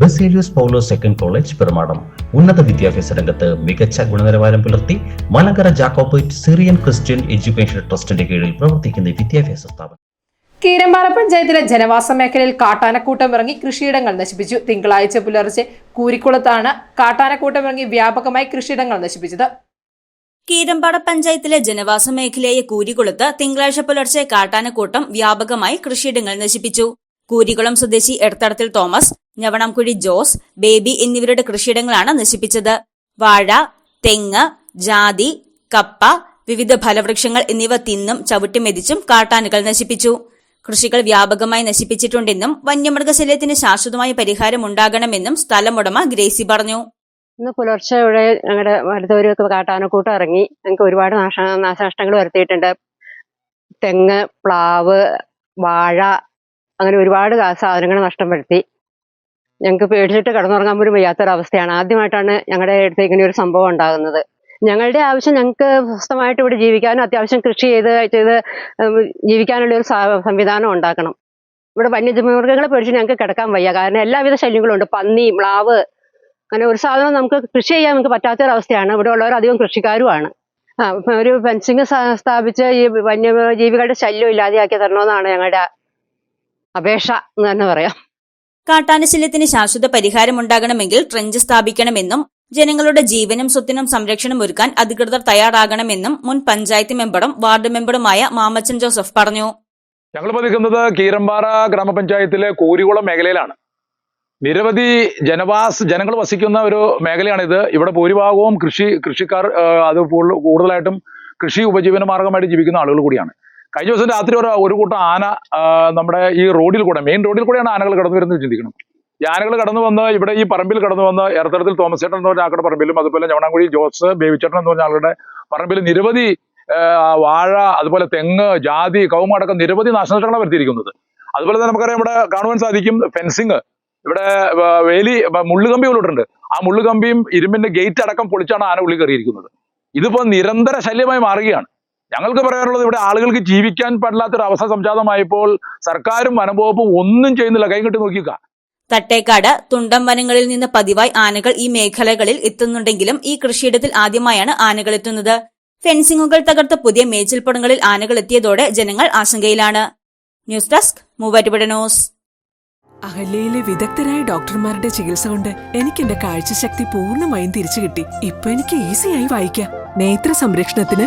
Baselios Paulo second college Perumadam ഉന്നത വിദ്യാഭ്യാസ രംഗത്ത് മികച്ച ഗുണനിലവാരം പുലർത്തി Malankara Jacobite Syrian Christian education ട്രസ്റ്റിന്റെ കീഴിൽ പ്രവർത്തിക്കുന്ന വിദ്യാഭ്യാസ സ്ഥാപനം. കീരമ്പാറ പഞ്ചായത്തിലെ ജനവാസ മേഖലയിൽ കാട്ടാനക്കൂട്ടം ഇറങ്ങി കൃഷിയിടങ്ങൾ നശിപ്പിച്ചു. തിങ്കളാഴ്ച പുലർച്ചെ കൂരിക്കുളത്താണ് കാട്ടാനക്കൂട്ടം ഇറങ്ങി വ്യാപകമായി കൃഷിയിടങ്ങൾ നശിപ്പിച്ചത്. കീരമ്പാട പഞ്ചായത്തിലെ ജനവാസ മേഖലയായ കൂരികുളത്ത് തിങ്കളാഴ്ച പുലർച്ചെ കാട്ടാനക്കൂട്ടം വ്യാപകമായി കൃഷിയിടങ്ങൾ നശിപ്പിച്ചു. കൂരികുളം സ്വദേശി എടത്തടത്തിൽ തോമസ് ഞവണംകുഴി ജോസ് ബേബി എന്നിവരുടെ കൃഷിയിടങ്ങളാണ് നശിപ്പിച്ചത്. വാഴ തെങ്ങ് ജാതി കപ്പ വിവിധ ഫലവൃക്ഷങ്ങൾ എന്നിവ തിന്നും ചവിട്ടിമെതിച്ചും കാട്ടാനുകൾ നശിപ്പിച്ചു. കൃഷികൾ വ്യാപകമായി നശിപ്പിച്ചിട്ടുണ്ടെന്നും വന്യമൃഗശല്യത്തിന് ശാശ്വതമായ പരിഹാരം ഉണ്ടാകണമെന്നും സ്ഥലമുടമ ഗ്രേസി പറഞ്ഞു. ഇന്ന് പുലർച്ചെ ഇവിടെ ഞങ്ങളുടെ അടുത്തൊരു കാട്ടാനക്കൂട്ടം ഇറങ്ങി. ഞങ്ങൾക്ക് ഒരുപാട് നാശ നാശനഷ്ടങ്ങൾ വരുത്തിയിട്ടുണ്ട്. തെങ്ങ് പ്ലാവ് വാഴ അങ്ങനെ ഒരുപാട് സാധനങ്ങൾ നഷ്ടം വരുത്തി. ഞങ്ങൾക്ക് പേടിച്ചിട്ട് കിടന്നുറങ്ങാൻ പോലും വയ്യാത്തൊരവസ്ഥയാണ്. ആദ്യമായിട്ടാണ് ഞങ്ങളുടെ അടുത്ത് ഇങ്ങനെ ഒരു സംഭവം ഉണ്ടാകുന്നത്. ഞങ്ങളുടെ ആവശ്യം ഞങ്ങൾക്ക് സ്വസ്ഥമായിട്ട് ഇവിടെ ജീവിക്കാനും അത്യാവശ്യം കൃഷി ചെയ്ത് ചെയ്ത് ജീവിക്കാനുള്ള ഒരു സംവിധാനം ഉണ്ടാക്കണം. ഇവിടെ വന്യജീവിമൃഗങ്ങളെ പേടിച്ച് ഞങ്ങൾക്ക് കിടക്കാൻ വയ്യ. കാരണം എല്ലാവിധ ശല്യങ്ങളും ഉണ്ട്. പന്നി മ്ലാവ് അങ്ങനെ ഒരു സാധനം നമുക്ക് കൃഷി ചെയ്യാൻ നമുക്ക് പറ്റാത്തൊരവസ്ഥയാണ്. ഇവിടെ ഉള്ളവർ അധികം കൃഷിക്കാരുമാണ്. ആ ഒരു ഫെൻസിങ് സ്ഥാപിച്ച് ഈ വന്യജീവികളുടെ ശല്യം ഇല്ലാതെയാക്കി തരണമെന്നാണ് ഞങ്ങളുടെ അപേക്ഷ എന്ന് തന്നെ പറയാം. കാട്ടാനശല്യത്തിന് ശാശ്വത പരിഹാരമുണ്ടാകണമെങ്കിൽ ട്രെഞ്ച് സ്ഥാപിക്കണമെന്നും ജനങ്ങളുടെ ജീവനും സ്വത്തിനും സംരക്ഷണം ഒരുക്കാൻ അധികൃതർ തയ്യാറാകണമെന്നും മുൻ പഞ്ചായത്ത് മെമ്പറും വാർഡ് മെമ്പറുമായ മാമച്ചൻ ജോസഫ് പറഞ്ഞു. ഞങ്ങൾ നിൽക്കുന്നത് കീരമ്പാറ ഗ്രാമപഞ്ചായത്തിലെ കോരികുളം മേഖലയിലാണ്. നിരവധി ജനവാസ ജനങ്ങൾ വസിക്കുന്ന ഒരു മേഖലയാണിത്. ഇവിടെ ഭൂരിഭാഗവും കൃഷി കൃഷിക്കാർ അത് കൂടുതലായിട്ടും കൃഷി ഉപജീവന മാർഗമായിട്ട് ജീവിക്കുന്ന ആളുകൾ കൂടിയാണ്. കഴിഞ്ഞ ദിവസം രാത്രി ഒരു ഒരു കൂട്ടം ആന നമ്മുടെ ഈ റോഡിൽ കൂടെ മെയിൻ റോഡിൽ കൂടെയാണ് ആനകൾ കടന്നു വരുന്നത് ചിന്തിക്കണം. ഈ ആനകൾ കടന്നു വന്ന് ഇവിടെ ഈ പറമ്പിൽ കടന്നു വന്ന് എറത്തടത്തിൽ തോമസ് ചേട്ടൻ എന്ന് പറഞ്ഞ ആൾക്കാരുടെ പറമ്പിലും അതുപോലെ ഞവണാങ്കുഴി ജോസ് ബേബിച്ചേട്ടൻ എന്ന് പറഞ്ഞ ആളുടെ പറമ്പിൽ നിരവധി വാഴ അതുപോലെ തെങ്ങ് ജാതി കവുങ്ങ് അടക്കം നിരവധി നാശനഷ്ടങ്ങളാണ് വരുത്തിയിരിക്കുന്നത്. അതുപോലെ തന്നെ നമുക്കറിയാം ഇവിടെ കാണുവാൻ സാധിക്കും ഫെൻസിങ് ഇവിടെ വേലി മുള്ളുകമ്പി ഉള്ളിട്ടുണ്ട് ആ മുള്ളുകമ്പിയും ഇരുമ്പിന്റെ ഗേറ്റ് അടക്കം പൊളിച്ചാണ് ആന ഉള്ളിൽ കയറിയിരിക്കുന്നത്. ഇതിപ്പോ നിരന്തര ശല്യമായി മാറുകയാണ്. ഞങ്ങൾക്ക് പറയാനുള്ളത് ഇവിടെ ആളുകൾക്ക് ജീവിക്കാൻ പാടില്ലാത്തൊരു അവസ്ഥ സംജാതമായപ്പോൾ സർക്കാരും വനംവകുപ്പും ഒന്നും ചെയ്യുന്നില്ല. കൈകെട്ടി നോക്കിക്ക തട്ടേക്കാട് തുണ്ടം വനങ്ങളിൽ നിന്ന് പതിവായി ആനകൾ ഈ മേഖലകളിൽ എത്തുന്നുണ്ടെങ്കിലും ഈ കൃഷിയിടത്തിൽ ആദ്യമായാണ് ആനകൾ എത്തുന്നത്. ഫെൻസിങ്ങുകൾ തകർത്ത പുതിയ മേച്ചിൽപ്പടങ്ങളിൽ ആനകൾ എത്തിയതോടെ ജനങ്ങൾ ആശങ്കയിലാണ്. News desk Muvattupuzha news. അഹല്യയിലെ വിദഗ്ധരായ ഡോക്ടർമാരുടെ ചികിത്സ കൊണ്ട് എനിക്ക് എന്റെ കാഴ്ചശക്തി പൂർണമായും തിരിച്ചു കിട്ടി. ഇപ്പൊ എനിക്ക് ഈസിയായി വായിക്കാം. നേത്ര സംരക്ഷണത്തിന്